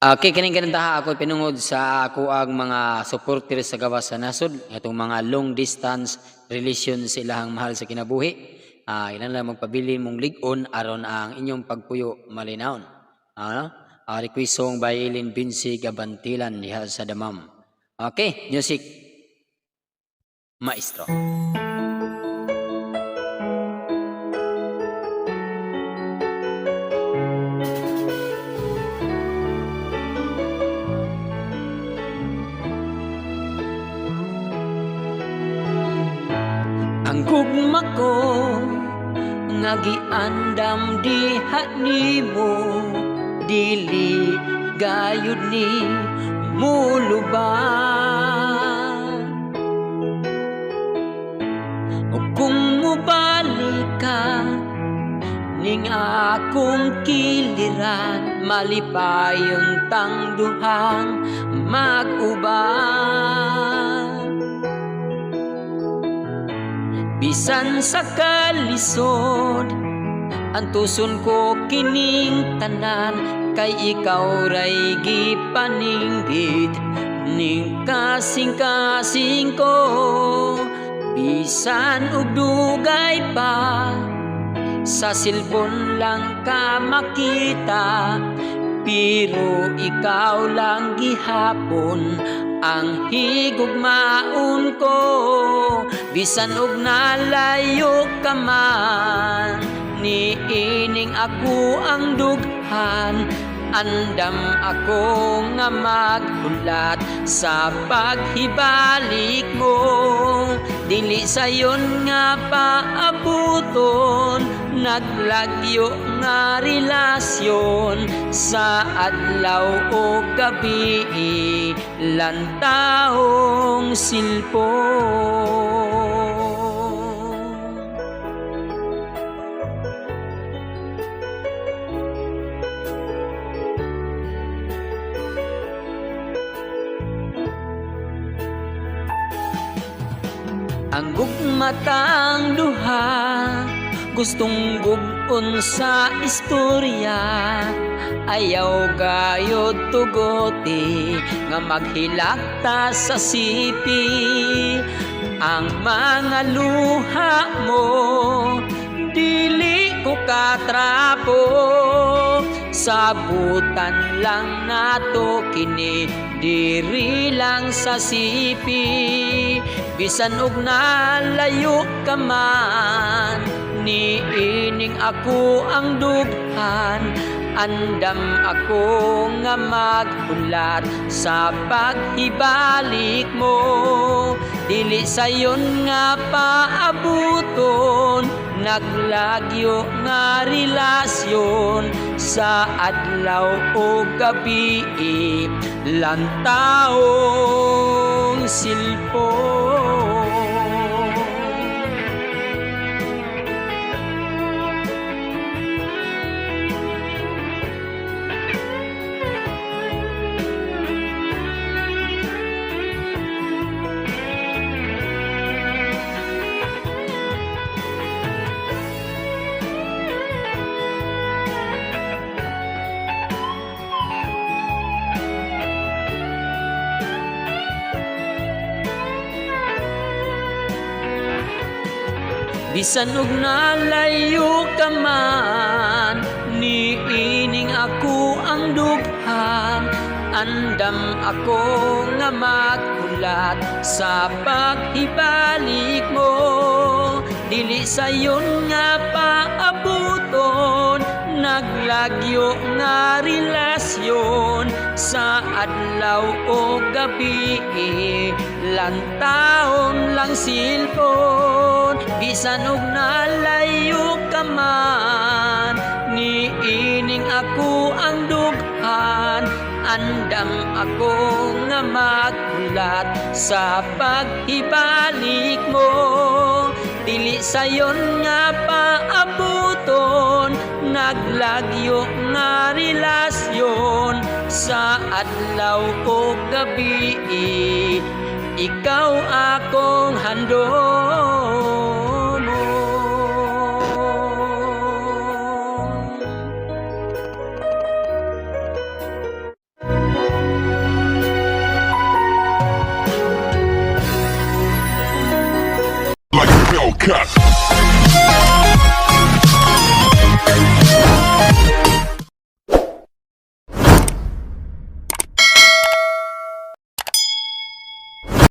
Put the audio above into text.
Okay, kining kananta ako pinungod sa ako ang mga supporter sa gawas sa nasod, itong mga long distance relation sa ilahang mahal sa kinabuhi. Ah, ilan lang magpabili mong ligon aron ang inyong pagpuyo malinawon. Ano? Ah, request song by Eileen Binsi Gabantilan diha sa Damam. Okay, music. Maestro. Ang gugma ko nga giandam diha nimo. Dili gayud ni muluban. O kung mubalik ka ning akong kiliran malipayon tang duhang mag-uban Bisan sa kalisod Antuson ko kining tanan Kay ikaw ray gipaninggit Ning kasing-kasing ko. Bisan ug dugay pa Sa silpon lang ka makita Pero ikaw lang gihapon ang higugmaon ko bisan og nalayo ka man. Niining ako ang dughan andam ako nga maghulat sa paghibalik mo. Dili sayon nga paabuton naglagyo nga relasyon sa adlaw o gabi lantahong silpo Ang gugmatang duha Gustong gugon sa istorya Ayaw gayod tugote Nga maghilakta sa sipi Ang mga luha mo Dili ko katrapo. Sabutan lang nato kini Diri lang sa sipi. Bisan og nalayo ka man Niining ako ang dughan Andam ako nga maghulat Sa paghibalik mo. Dili sayon nga paabuton Naglagyo nga relasyon Sa adlaw o gabi Lantaong silpo Bisan og nalayo ka man Niining ako ang dughan Andam ako nga magkulat Sa paghibalik mo. Dili sayon nga paabuton Naglagyo nga relasyon Sa adlaw o gabi Lantaon lang silpon Bisan og nalayo ka man. Niining ako ang dughan Andam ako nga magkulat Sa paghibalik mo. Dili sayon nga paabuton Naglagyo nga relasyon. Sa adlaw o gabi Ikaw akong handon